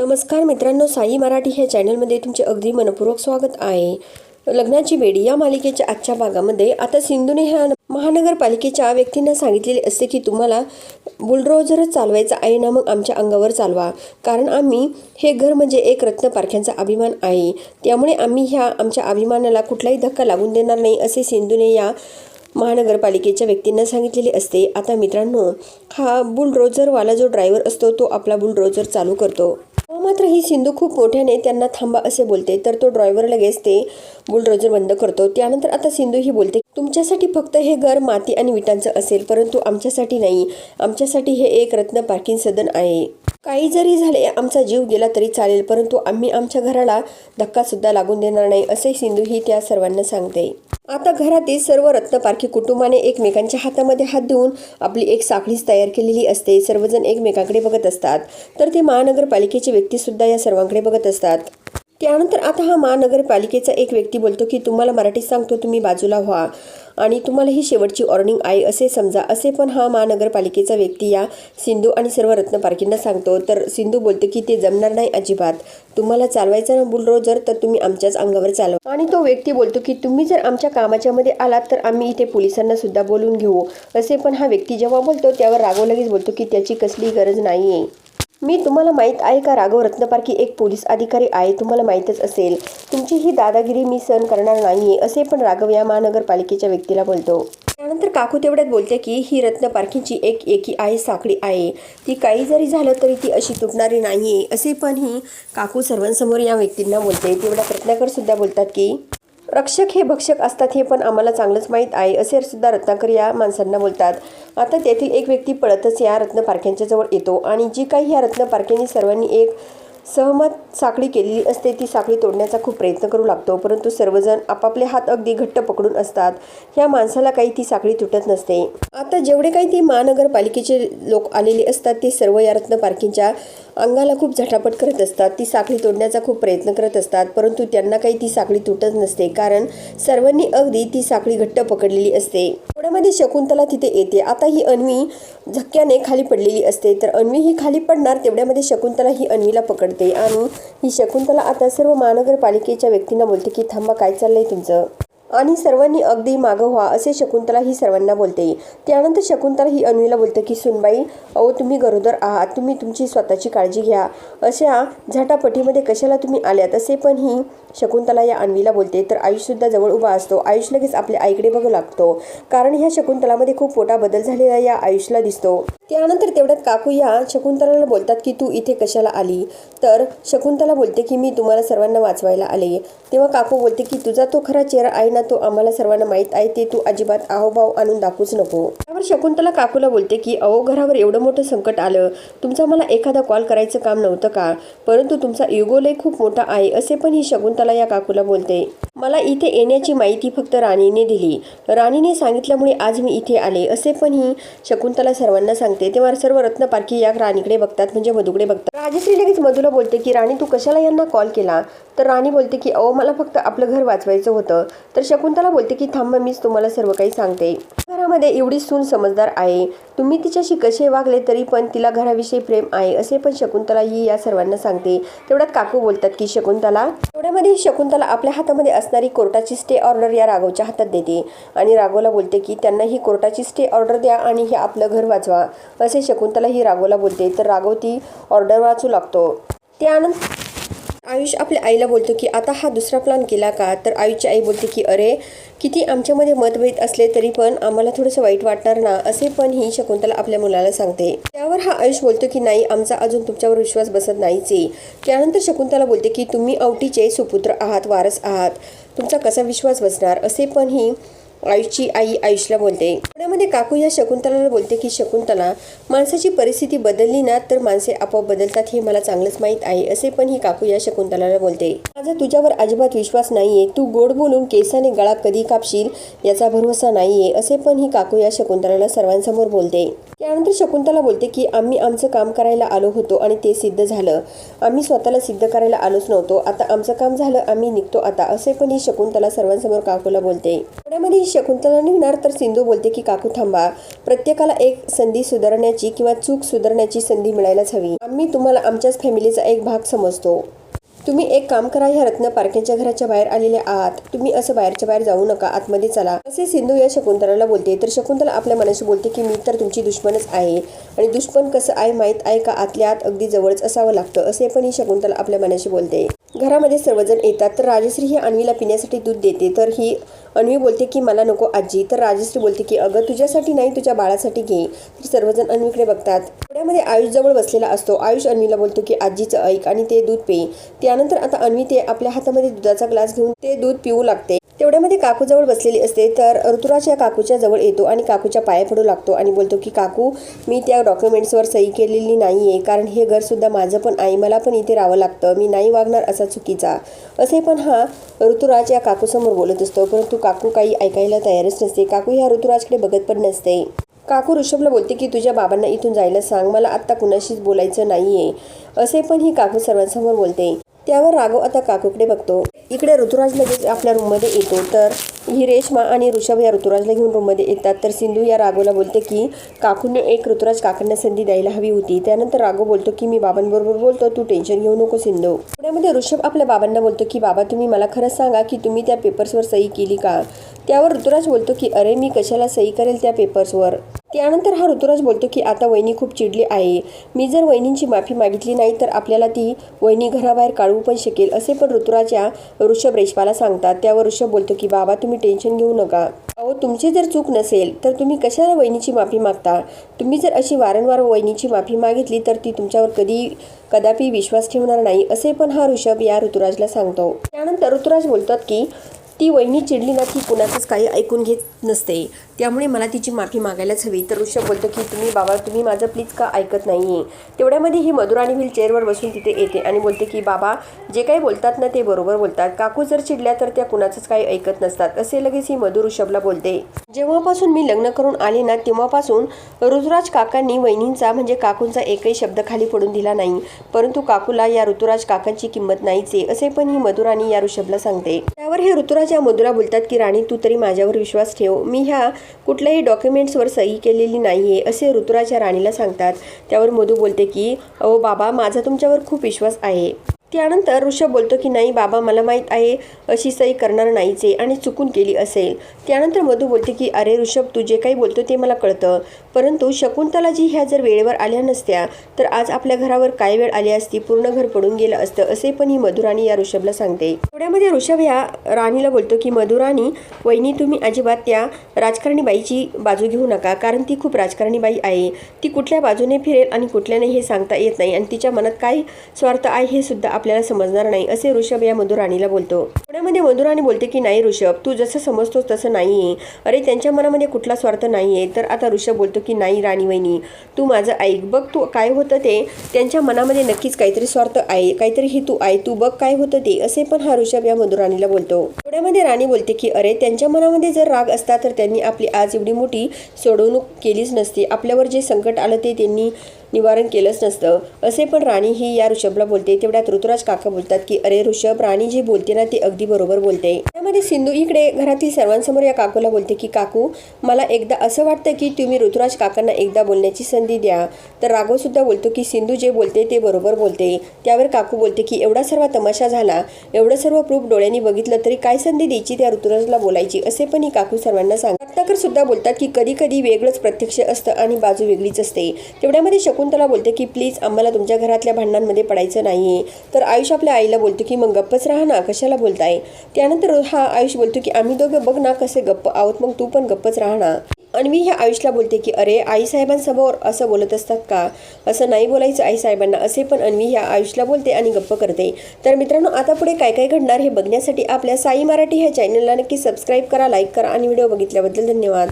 नमस्कार मित्रांनो साई मराठी ह्या चॅनलमध्ये तुमचे अगदी मनपूर्वक स्वागत आहे. लग्नाची बेडी या मालिकेच्या आजच्या भागामध्ये आता सिंधूने ह्या महानगरपालिकेच्या व्यक्तींना सांगितलेले असते की तुम्हाला बुलडोझरच चालवायचा आहे ना मग आमच्या अंगावर चालवा. कारण आम्ही हे घर म्हणजे एक रत्न पारख्यांचा अभिमान आहे. त्यामुळे आम्ही ह्या आमच्या अभिमानाला कुठलाही धक्का लागून देणार नाही असे सिंधूने या महानगरपालिकेच्या व्यक्तींना सांगितलेले असते. आता मित्रांनो हा बुलडोझरवाला जो ड्रायव्हर असतो तो आपला बुलडोझर चालू करतो. मात्र ही सिंधू खूप मोठ्याने त्यांना थांबा असे बोलते. तर तो ड्रायव्हर लगेच ते बुलडोजर बंद करतो. त्यानंतर आता सिंधू ही बोलते तुमच्यासाठी फक्त हे घर माती आणि विटांचं असेल परंतु आमच्यासाठी नाही. आमच्यासाठी हे एक रत्न पार्किंग सदन आहे. काही जरी झाले आमचा जीव गेला तरी चालेल परंतु आम्ही आमच्या घराला धक्कासुद्धा लागून देणार नाही असे सिंधू ही त्या सर्वांना सांगते. आता घरातील सर्व रत्नपारखी कुटुंबाने एकमेकांच्या हातामध्ये हात देऊन आपली एक साखळीच तयार केलेली असते. सर्वजण एकमेकांकडे बघत असतात. तर ते महानगरपालिकेचे व्यक्तीसुद्धा या सर्वांकडे बघत असतात. त्यानंतर आता हा महानगरपालिकेचा एक व्यक्ती बोलतो की तुम्हाला मराठीत सांगतो तुम्ही बाजूला व्हा. आणि तुम्हाला ही शेवटची वॉर्निंग आहे असे समजा. असे पण हा महानगरपालिकेचा व्यक्ती या सिंधू आणि सर्व रत्नपारखींना सांगतो. तर सिंधू बोलतो की ते जमणार नाही अजिबात. तुम्हाला चालवायचं ना बुलडोजर तर तुम्ही आमच्याच अंगावर चालवा. आणि तो व्यक्ती बोलतो की तुम्ही जर आमच्या कामाच्या मध्ये आलात तर आम्ही इथे पोलिसांना सुद्धा बोलून घेऊ. असे पण हा व्यक्ती जेव्हा बोलतो त्यावर रागो लगेच बोलतो की त्याची कसली गरज नाही आहे मी तुम्हाला माहीत आहे का राघव रत्नपारखी एक पोलीस अधिकारी आहे तुम्हाला माहीतच असेल. तुमची ही दादागिरी मी सहन करणार नाही असे पण राघव या महानगरपालिकेच्या व्यक्तीला बोलतो. त्यानंतर काकू तेवढ्यात बोलते की ही रत्नपारखीची एक एकी आहे साखळी आहे. ती काही जरी झालं तरी ती अशी तुटणारी नाही असे पण ही काकू सर्वांसमोर या व्यक्तींना बोलते. तेवढ्या रत्नाकर सुद्धा बोलतात की रक्षक हे भक्षक असतात हे पण आम्हाला चांगलंच माहीत आहे असे सुद्धा रत्नाकर या माणसांना बोलतात. आता तेथील एक व्यक्ती पळतच या रत्नपारख्यांच्या जवळ येतो आणि जी काही ह्या रत्नपारख्यांनी सर्वांनी एक सहमत साखळी केलेली असते ती साखळी तोडण्याचा खूप प्रयत्न करू लागतो. परंतु सर्वजण आपापले हात अगदी घट्ट पकडून असतात. ह्या माणसाला काही ती साखळी तुटत नसते. आता जेवढे काही ते महानगरपालिकेचे लोक आलेले असतात ते सर्व या रत्न पार्किंगच्या अंगाला खूप झटापट करत असतात. ती साखळी तोडण्याचा खूप प्रयत्न करत असतात परंतु त्यांना काही ती साखळी तुटत नसते. कारण सर्वांनी अगदी ती साखळी घट्ट पकडलेली असते. थोड्यामध्ये शकुंतला तिथे येते. आता ही अन्वी झक्क्याने खाली पडलेली असते. तर अन्वी ही खाली पडणार तेवढ्यामध्ये शकुंतला ही अन्वीला पकडते. आणि ही शकुंतला आता सर्व महानगरपालिकेच्या व्यक्तींना बोलते की थांबा काय चाललंय तुमचं? आणि सर्वांनी अगदी मागं व्हा असे शकुंतला ही सर्वांना बोलते. त्यानंतर शकुंतला ही अन्वीला बोलते की सुनबाई अहो तुम्ही गरोदर आहात तुम्ही तुमची स्वतःची काळजी घ्या. अशा झटापटीमध्ये कशाला तुम्ही आल्यात? असे पण ही शकुंतला या अन्वीला बोलते. तर आयुषसुद्धा जवळ उभा असतो. आयुष लगेच आपल्या आईकडे बघू लागतो. कारण ह्या शकुंतलामध्ये खूप मोठा बदल झालेला या आयुषला दिसतो. त्यानंतर तेवढ्यात काकू या शकुंतलाला बोलतात की तू इथे कशाला आली? तर शकुंतला बोलते की मी तुम्हाला सर्वांना वाचवायला आले. तेव्हा काकू बोलते की तुझा तो खरा चेहरा आहे ना तो आम्हाला सर्वांना माहीत आहे ते तू अजिबात आहोभाव आणून दाखवूच नको. त्यावर शकुंतला काकूला बोलते की अहो घरावर एवढं मोठं संकट आलं. तुमचा मला एखादा कॉल करायचं काम नव्हतं का? परंतु तुमचा युगोलय लय खूप मोठा आहे असे पण ही शकुंतला या काकूला बोलते. मला इथे येण्याची माहिती फक्त राणीने दिली. राणीने सांगितल्यामुळे आज मी इथे आले. असे पण ही शकुंतला सर्वांना सांगते. तेव्हा सर्व रत्नपारखी या राणीकडे बघतात म्हणजे मधुकडे बघतात. राजश्री लगेच मधूला बोलते की राणी तू कशाला यांना कॉल केला? तर राणी बोलते की अहो मला फक्त आपलं घर वाचवायचं होतं. तर शकुंतला बोलते की थांब मीच तुम्हाला सर्व काही सांगते. घरामध्ये एवढी सून समजदार आहे. तुम्ही तिच्याशी कसे वागले तरी पण तिला घराविषयी प्रेम आहे असे पण शकुंतला ही या सर्वांना सांगते. तेवढ्यात काकू बोलतात की शकुंतला तेवढ्यामध्ये शकुंतला आपल्या हातामध्ये असणारी कोर्टाची स्टे ऑर्डर या राघवच्या हातात देते आणि राघवला बोलते की त्यांना ही कोर्टाची स्टे ऑर्डर द्या आणि हे आपलं घर वाचवा. असे शकुंतला ही राघवला बोलते. तर राघव ती ऑर्डर वाचू लागतो. त्यानंतर आयुष आपल्या आईला बोलतो की आता हा दुसरा प्लॅन केला का? तर आयुषची आई बोलते की अरे किती आमच्यामध्ये मतभेद असले तरी पण आम्हाला थोडंसं वाईट वाटणार ना? असे पण ही शकुंतला आपल्या मुलाला सांगते. त्यावर हा आयुष बोलतो की नाही आमचा अजून तुमच्यावर विश्वास बसत नाहीच आहे. त्यानंतर शकुंतला बोलते की तुम्ही औटीचे सुपुत्र आहात वारस आहात. तुमचा कसा विश्वास बसणार? असे पण ही आयुषची आई आयुषला बोलते. पुण्यामध्ये काकू या शकुंतलाला बोलते की शकुंतला माणसाची परिस्थिती बदलली ना तर माणसे आपोआप बदलतात हे मला चांगलंच माहीत आहे असे पण ही काकू या शकुंतलाला बोलते. माझा तुझ्यावर अजिबात विश्वास नाहीये. तू गोड बोलून केसाने गळा कधी कापशील याचा भरोसा नाहीये असे पण ही काकू या शकुंतलाला सर्वांसमोर बोलते. त्यानंतर शकुंतला बोलते की आम्ही आमचं काम करायला आलो होतो आणि ते सिद्ध झालं. आम्ही स्वतःला सिद्ध करायला आलोच नव्हतो. आता आमचं काम झालं आम्ही निघतो आता असे पण ही शकुंतला सर्वांसमोर काकूला बोलते. पुण्यामध्ये शकुंतला निघणार तर सिंधू बोलते की काकू थांबा. प्रत्येकाला एक संधी सुधारण्याची किंवा चूक सुधारण्याची संधी मिळायलाच हवी. आम्ही तुम्हाला आमच्याच फॅमिलीचा एक भाग समजतो. तुम्ही एक काम करा ह्या रत्न पारखेच्या घराच्या बाहेर आलेले आहात. तुम्ही असं बाहेरच्या बाहेर जाऊ नका आतमध्ये चला. असे सिंधू या शकुंतलाला बोलते. तर शकुंतला आपल्या मनाशी बोलते की मी तर तुमची दुश्मनच आहे. आणि दुश्मन कसं आहे माहीत आहे का? आतल्या आत अगदी जवळच असावं लागतं. असे पण ही शकुंतला आपल्या मनाशी बोलते. घरामध्ये सर्वजण येतात. तर राजश्री ही अन्वीला पिण्यासाठी दूध देते. तर ही अन्वी बोलते की मला नको आजी. तर राजश्री बोलते की अगं तुझ्यासाठी नाही तुझ्या बाळासाठी घे. तर सर्वजण अन्वीकडे बघतात. पुण्यामध्ये आयुष जवळ बसलेला असतो. आयुष अन्वीला बोलतो की आजीचं ऐक आणि ते दूध पे. त्यानंतर आता अन्वी ते आपल्या हातामध्ये दुधाचा ग्लास घेऊन ते दूध पिऊ लागते. तेवढ्यामध्ये काकूजवळ बसलेली असते तर ऋतुराज या काकूच्या जवळ येतो आणि काकूच्या पाया पडू लागतो आणि बोलतो की काकू मी त्या डॉक्युमेंट्सवर सही केलेली नाही आहे कारण हे घरसुद्धा माझं पण आहे मला पण इथे राहावं लागतं मी नाही वागणार असा चुकीचा. असे पण हा ऋतुराज या काकूसमोर बोलत असतो परंतु काकू काही ऐकायला तयारच नसते. काकू ह्या ऋतुराजकडे बघत पण नसते. काकू ऋषभला बोलते की तुझ्या बाबांना इथून जायला सांग मला आत्ता कुणाशीच बोलायचं नाही आहे असे पण ही काकू सर्वांसमोर बोलते. त्यावर राघव आता काकूकडे बघतो. इकडे ऋतुराज लगेच आपल्या रूममध्ये येतो. तर ही रेशमा आणि ऋषभ या ऋतुराजला घेऊन रूममध्ये येतात. तर सिंधू या राघवला बोलते की काकूने एक ऋतुराज काकांना संधी द्यायला हवी होती. त्यानंतर राघव बोलतो की मी बाबांबरोबर बोलतो. तू टेन्शन घेऊ नको सिंधू. पुण्यामध्ये ऋषभ आपल्या बाबांना बोलतो की बाबा तुम्ही मला खरंच सांगा की तुम्ही त्या पेपर्सवर सही केली का? त्यावर ऋतुराज बोलतो की अरे मी कशाला सही करेल त्या पेपर्सवर त्यानंतर हा ऋतुराज बोलतो की आता वहिनी खूप चिडली आहे. मी जर वहिनींची माफी मागितली नाही तर आपल्याला ती वहिनी घराबाहेर काढू पण शकेल असे पण ऋतुराज या ऋषभ रेशमाला सांगतात. त्यावर ऋषभ बोलतो की बाबा तुम्ही टेन्शन घेऊ नका. अहो तुमची जर चूक नसेल तर तुम्ही कशाला वहिनीची माफी मागता? तुम्ही जर अशी वारंवार वहिनीची माफी मागितली तर ती तुमच्यावर कधी कदापि विश्वास ठेवणार नाही असे पण हा ऋषभ या ऋतुराजला सांगतो. त्यानंतर ऋतुराज बोलतात की ती वहिनी चिडली ना ती कुणाचंच काही ऐकून घेत नसते. त्यामुळे मला तिची माफी मागायलाच हवी. तर ऋषभ बोलतो की तुम्ही बाबा तुम्ही माझं प्लीज का ऐकत नाही आहे तेवढ्यामध्ये ही मधुराणी व्हील चेअरवर बसून तिथे येते आणि बोलते की बाबा जे काही बोलतात ना ते बरोबर बोलतात. काकू जर चिडल्या तर त्या कुणाचंच काही ऐकत नसतात. असे लगेच ही मधुर ऋषभला बोलते. जेव्हापासून मी लग्न करून आले ना तेव्हापासून ऋतुराज काकांनी वहिनींचा म्हणजे काकूंचा एकही शब्द खाली पडून दिला नाही. परंतु काकूला या ऋतुराज काकांची किंमत नाहीच आहे असे पण ही मधुराणी या ऋषभला सांगते. त्यावर हे ऋतुराज ज्या मधुरा बोलतात की राणी तू तरी माझ्यावर विश्वास ठेव. मी ह्या कुठल्याही डॉक्युमेंट्सवर सही केलेली नाही आहे असे ऋतुराज या राणीला सांगतात. त्यावर मधू बोलते की अहो बाबा माझा तुमच्यावर खूप विश्वास आहे. त्यानंतर ऋषभ बोलतो की नाही बाबा मला माहीत आहे अशी सही करणार नाहीच आहे आणि चुकून केली असेल. त्यानंतर मधू बोलते की अरे ऋषभ तू जे काही बोलतो ते मला कळतं. परंतु शकुंतलाजी ह्या जर वेळेवर आल्या नसत्या तर आज आपल्या घरावर काय वेळ आली असती? पूर्ण घर पडून गेलं असतं असे पण ही मधुराणी या ऋषभला सांगते. थोड्यामध्ये ऋषभ या राणीला बोलतो की मधुराणी वहिनी तुम्ही अजिबात त्या राजकारणी बाईची बाजू घेऊ नका कारण ती खूप राजकारणी बाई आहे. ती कुठल्या बाजूने फिरेल आणि कुठल्याने हे सांगता येत नाही आणि तिच्या मनात काय स्वार्थ आहे हे सुद्धा आपल्याला समजणार नाही असे ऋषभ या मधुराणीला बोलतो. पुण्यामध्ये मधुराणी बोलते की नाही ऋषभ तू जसं समजतोस तसं नाहीये. अरे त्यांच्या मनामध्ये कुठला स्वार्थ नाही आहे तर आता ऋषभ बोलतो की नाही राणी वहिनी तू माझं ऐक बघ तू काय होतं ते. त्यांच्या मनामध्ये नक्कीच काहीतरी स्वार्थ आहे काहीतरी हे तू आहे. तू बघ काय होतं ते. असे पण हा ऋषभ या मधुराणीला बोलतो. पुण्यामध्ये राणी बोलते की अरे त्यांच्या मनामध्ये जर राग असता तर त्यांनी आपली आज एवढी मोठी सोडवणूक केलीच नसती. आपल्यावर जे संकट आलं ते त्यांनी निवारण केलंच नसतं. असे पण राणी ही या ऋषभला बोलते. तेवढ्यात ऋतुराज काका बोलतात की अरे ऋषभ राणी जी बोलते ना ती अगदी बरोबर बोलते. त्यामध्ये सिंधू इकडे घरातील सर्वांसमोर या काकूला बोलते की काकू मला एकदा असं वाटतं की तुम्ही ऋतुराज काकांना एकदा बोलण्याची संधी द्या. तर राघवसुद्धा बोलतो की सिंधू जे बोलते ते बरोबर बोलते. त्यावर काकू बोलते की एवढा सर्व तमाशा झाला. एवढं सर्व प्रूफ डोळ्यांनी बघितलं तरी काय संधी द्यायची त्या ऋतुराजला बोलायची असे पण ही काकू सर्वांना सांग रत्नाकर सुद्धा बोलतात की कधी कधी वेगळंच प्रत्यक्ष असतं आणि बाजू वेगळीच असते. तेवढ्यामध्ये शकुंतला बोलते की प्लीज आम्हाला तुमच्या घरातल्या भांडणांमध्ये पडायचं नाहीये. तर आयुष आपल्या आईला बोलतो की मग गप्पच राहा ना कशाला बोलताय? त्यानंतर हा आयुष बोलतो की आम्ही दोघं बघ ना कसे गप्प आहोत मग तू पण गप्पच राहा ना. आणि मी ह्या आयुषला बोलते की अरे आईसाहेबांसमोर असं बोलत असतात का? असं नाही बोलायचं आईसाहेबांना असे पण अन्वी ह्या आयुषला बोलते आणि गप्प करते. तर मित्रांनो आता पुढे काय काय घडणार हे बघण्यासाठी आपल्या साई मराठी ह्या चॅनलला नक्की सबस्क्राईब करा लाईक करा आणि व्हिडिओ बघितल्याबद्दल धन्यवाद.